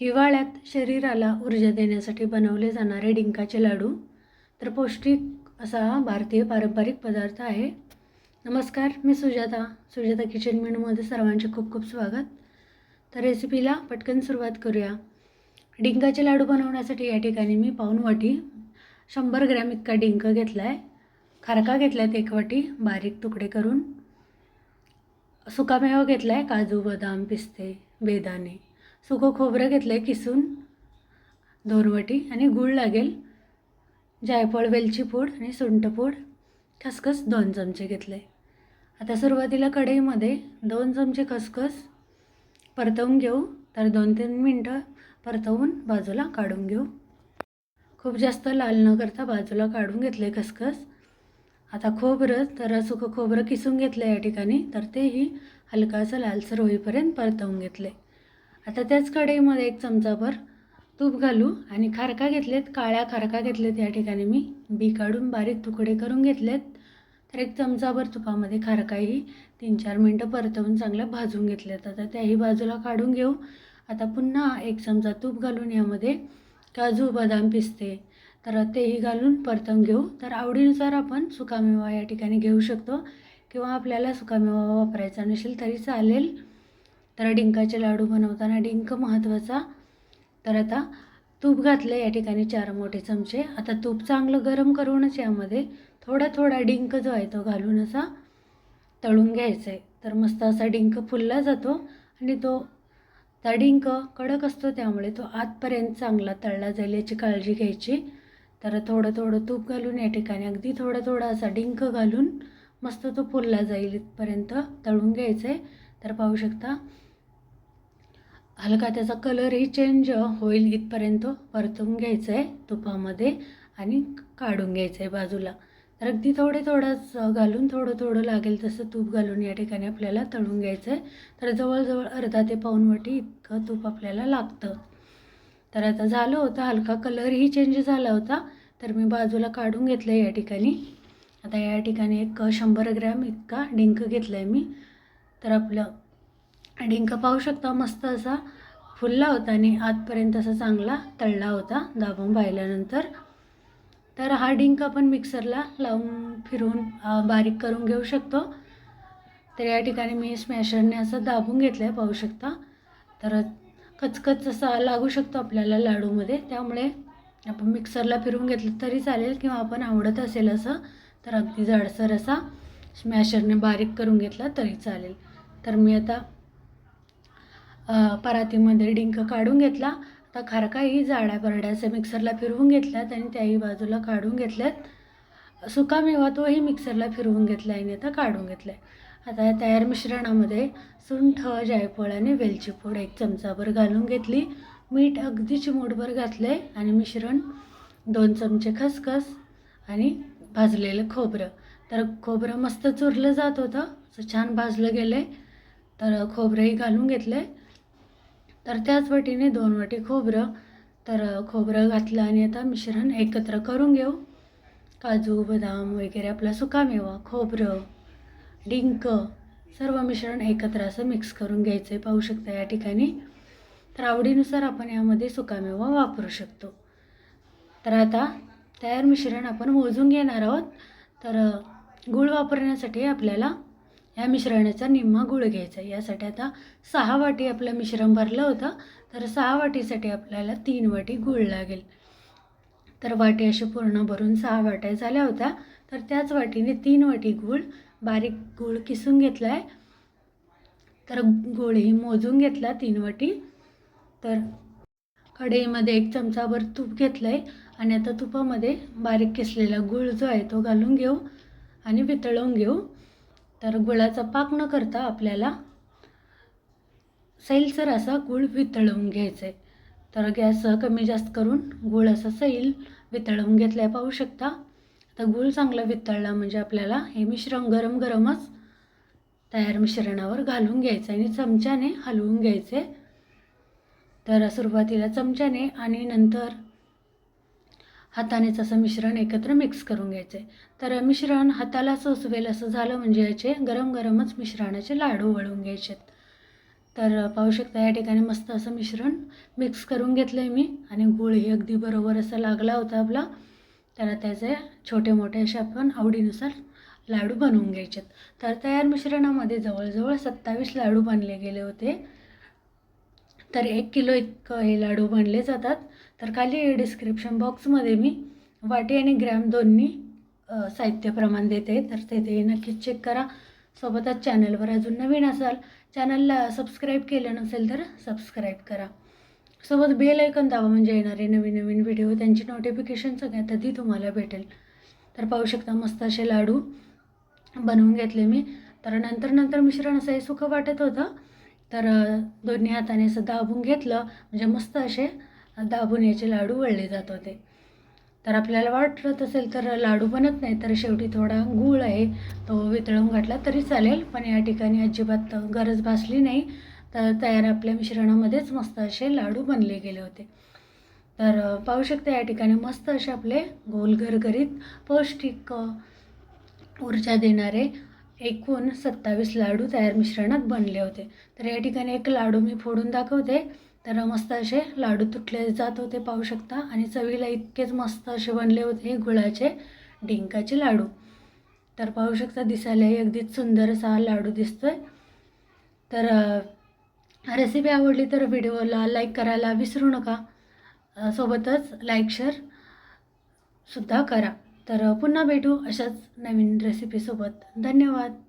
हिवाळ्यात शरीराला ऊर्जा देण्यासाठी बनवले जाणारे डिंकाचे लाडू. तर पौष्टिक असा भारतीय पारंपरिक पदार्थ आहे. नमस्कार मी सुजाता. सुजाता किचन मेनूमध्ये सर्वांचे खूप खूप स्वागत. तर रेसिपीला पटकन सुरुवात करूया. डिंकाचे लाडू बनवण्यासाठी या ठिकाणी मी पाऊन वाटी शंभर ग्रॅम इतका डिंक घेतला आहे खारका घेतला आहे एक वाटी बारीक तुकडे करून. सुकामेवा घेतला आहे काजू बदाम पिस्ते बेदाणे. सुकं खोबरं घेतलं आहे किसून दोन आणि गूळ लागेल. जायफळ वेलची पूड आणि सुंठपूड खसखस दोन चमचे घेतले. आता सुरुवातीला कढईमध्ये दोन चमचे खसखस परतवून घेऊ. तर दोन तीन मिनटं परतवून बाजूला काढून घेऊ. खूप जास्त लाल न करता बाजूला काढून घेतले खसखस. आता खोबरं तर सुकं खोबरं किसून घेतलं या ठिकाणी. तर तेही हलकासं लालसर होईपर्यंत परतवून घेतले. आता त्याच कढईमध्ये एक चमचाभर तूप घालू आणि खारका घेतलेत काळ्या खारका घेतलेत या ठिकाणी मी. बी काढून बारीक तुकडे करून घेतलेत. तर एक चमचाभर तुपामध्ये खारकाही तीन चार मिनटं परतवून चांगलं भाजून घेतलेत. आता त्याही बाजूला काढून घेऊ. आता पुन्हा एक चमचा तूप घालून यामध्ये काजू बदाम पिस्ते. तर तेही घालून परतवून घेऊ. तर आवडीनुसार आपण सुकामेवा या ठिकाणी घेऊ शकतो. किंवा आपल्याला सुकामेवा वापरायचा नसेल तरी चालेल. तर डिंकाचे लाडू बनवताना डिंक महत्त्वाचा तर आता तूप घातलं या ठिकाणी चार मोठे चमचे. आता तूप चांगलं गरम करूनच यामध्ये थोडा थोडा डिंक जो आहे तो घालून असा तळून घ्यायचा आहे तर मस्त असा डिंक फुलला जातो आणि तो त्या डिंक कडक असतो त्यामुळे तो आतपर्यंत चांगला तळला जाईल याची काळजी घ्यायची. तर थोडं थोडं तूप घालून या ठिकाणी अगदी थोडा थोडा असा डिंक घालून मस्त तो फुलला जाईल इथपर्यंत तळून घ्यायचं आहे तर पाहू शकता हलका त्याचा कलरही चेंज होईल इथपर्यंत. परतून घ्यायचं आहे तुपामध्ये आणि काढून घ्यायचं आहे बाजूला. तर अगदी थोडे थोडंच घालून थोडं थोडं लागेल तसं तूप घालून या ठिकाणी आपल्याला तळून घ्यायचं आहे तर जवळजवळ अर्धा ते पाऊण वाटी इतकं तूप आपल्याला लागतं. तर आता झालं होतं हलका कलरही चेंज झाला होता. तर मी बाजूला काढून घेतलं आहे या ठिकाणी. आता या ठिकाणी एक शंभर ग्रॅम इतका डिंक घेतला आहे मी. तर आपलं डिंक पाहू शकता मस्त असा फुलला होता आणि आतपर्यंत असा चांगला तळला होता दाबून पाहिल्यानंतर. तर हा डिंक आपण मिक्सरला लावून फिरून बारीक करून घेऊ शकतो. तर या ठिकाणी मी स्मॅशरने असं दाबून घेतलं आहे पाहू शकता. तर कचकच असा लागू शकतो आपल्याला लाडूमध्ये. त्यामुळे आपण मिक्सरला फिरून घेतलं तरी चालेल किंवा आपण आवडत असेल असं तर अगदी जाडसर असा स्मॅशरने बारीक करून घेतला तरी चालेल. तर मी आता परातीमध्ये डिंक काढून घेतला. आता खारकाही जाड्या परड्याचं मिक्सरला फिरवून घेतल्यात आणि त्याही बाजूला काढून घेतल्यात. सुकामेवा तोही मिक्सरला फिरवून घेतला आणि आता काढून घेतला आहे आता या तयार मिश्रणामध्ये सुंठ जायफळ आणि वेलची पूड एक चमचाभर घालून घेतली. मीठ अगदी चिमूटभर घातलं आहे आणि मिश्रण दोन चमचे खसखस आणि भाजलेलं खोबरं. तर खोबरं मस्त चुरलं जात होतं. असं छान भाजलं गेलं आहे तर खोबरंही घालून घेतलं आहे तर त्याच वाटीने दोन वाटी खोबरं तर खोबरं घातलं आणि आता मिश्रण एकत्र करून घेऊ. काजू बदाम वगैरे आपला सुकामेवा खोबरं डिंक सर्व मिश्रण एकत्र असं मिक्स करून घ्यायचं आहे पाहू शकता या ठिकाणी. तर आवडीनुसार आपण यामध्ये सुकामेवा वापरू शकतो. तर आता तयार मिश्रण आपण मोजून घेणार आहोत. तर गूळ वापरण्यासाठी आपल्याला ह्या मिश्रणाचा निम्मा गूळ घ्यायचा. आहे यासाठी आता सहा वाटी आपलं मिश्रण भरलं होतं. तर सहा वाटीसाठी आपल्याला तीन वाटी गूळ लागेल. तर वाटी अशी पूर्ण भरून सहा वाट्या झाल्या होत्या. तर त्याच वाटीने तीन वाटी गूळ बारीक गूळ किसून घेतला आहे तर गूळही मोजून घेतला तीन वाटी. तर कढईमध्ये एक चमचाभर तूप घेतलं आहे आणि आता तुपामध्ये बारीक किसलेला गूळ जो आहे तो घालून घेऊ आणि वितळवून घेऊ. तर गुळाचा पाक न करता आपल्याला सैलसर असा गूळ वितळवून घ्यायचा आहे तर गॅस कमी जास्त करून गूळ असा सैल वितळवून घेतला पाहू शकता. आता गूळ चांगला वितळला म्हणजे आपल्याला हे मिश्रण गरम गरमच तयार मिश्रणावर घालून घ्यायचं आणि चमच्याने हलवून घ्यायचे तर सुरुवातीला चमच्याने आणि नंतर हातानेच असं मिश्रण एकत्र मिक्स करून घ्यायचं. आहे तर मिश्रण हाताला सोसवेल असं झालं म्हणजे याचे गरम गरमच मिश्रणाचे लाडू वळून घ्यायचे. तर पाहू शकता या ठिकाणी मस्त असं मिश्रण मिक्स करून घेतलं आहे मी आणि गुळही अगदी बरोबर असा लागला होता आपला. तर त्याचे छोटे मोठे असे आपण आवडीनुसार लाडू बनवून घ्यायचे तर तयार मिश्रणामध्ये जवळजवळ सत्तावीस लाडू बनले गेले होते. तर एक किलो इतकं हे लाडू बनले जातात. तर खाली डिस्क्रिप्शन बॉक्समध्ये मी वाटी आणि ग्रॅम दोन्ही साहित्य प्रमाण देते. तर ते ते नक्कीच चेक करा. सोबतच चॅनलवर अजून नवीन असाल चॅनलला सबस्क्राईब केलं नसेल तर सबस्क्राईब करा. सोबत बेल ऐकन दाबा म्हणजे येणारे नवीन नवीन व्हिडिओ त्यांची नोटिफिकेशन सगळ्यात आधी तुम्हाला भेटेल. तर पाहू शकता मस्त असे लाडू बनवून घेतले मी. तर नंतर नंतर मिश्रण असं हे सुखं वाटत होतं. तर दोन्ही हाताने असं दाबून घेतलं. म्हणजे मस्त असे दाबून याचे लाडू वळले जात होते. तर आपल्याला वाटत असेल तर लाडू बनत नाही तर शेवटी थोडा गूळ आहे. तो वितळून घातला तरी चालेल पण या ठिकाणी अजिबात गरज भासली नाही. तर तयार आपल्या मिश्रणामध्येच मस्त असे लाडू बनले गेले होते. तर पाहू शकता या ठिकाणी मस्त असे आपले गोल घरघरीत पौष्टिक ऊर्जा देणारे एकूण सत्तावीस लाडू तयार मिश्रणात बनले होते. तर या ठिकाणी एक लाडू मी फोडून दाखवते. तर मस्त असे लाडू तुटले जात होते पाहू शकता. आणि चवीला इतकेच मस्त असे बनले होते गुळाचे डिंकाचे लाडू. तर पाहू शकता दिसायलाही अगदीच सुंदर असा लाडू दिसतोय. तर रेसिपी आवडली तर व्हिडिओला लाईक करायला विसरू नका. सोबतच लाईक शेअर सुद्धा करा. तर पुन्हा भेटू अशाच नवीन रेसिपीसोबत धन्यवाद.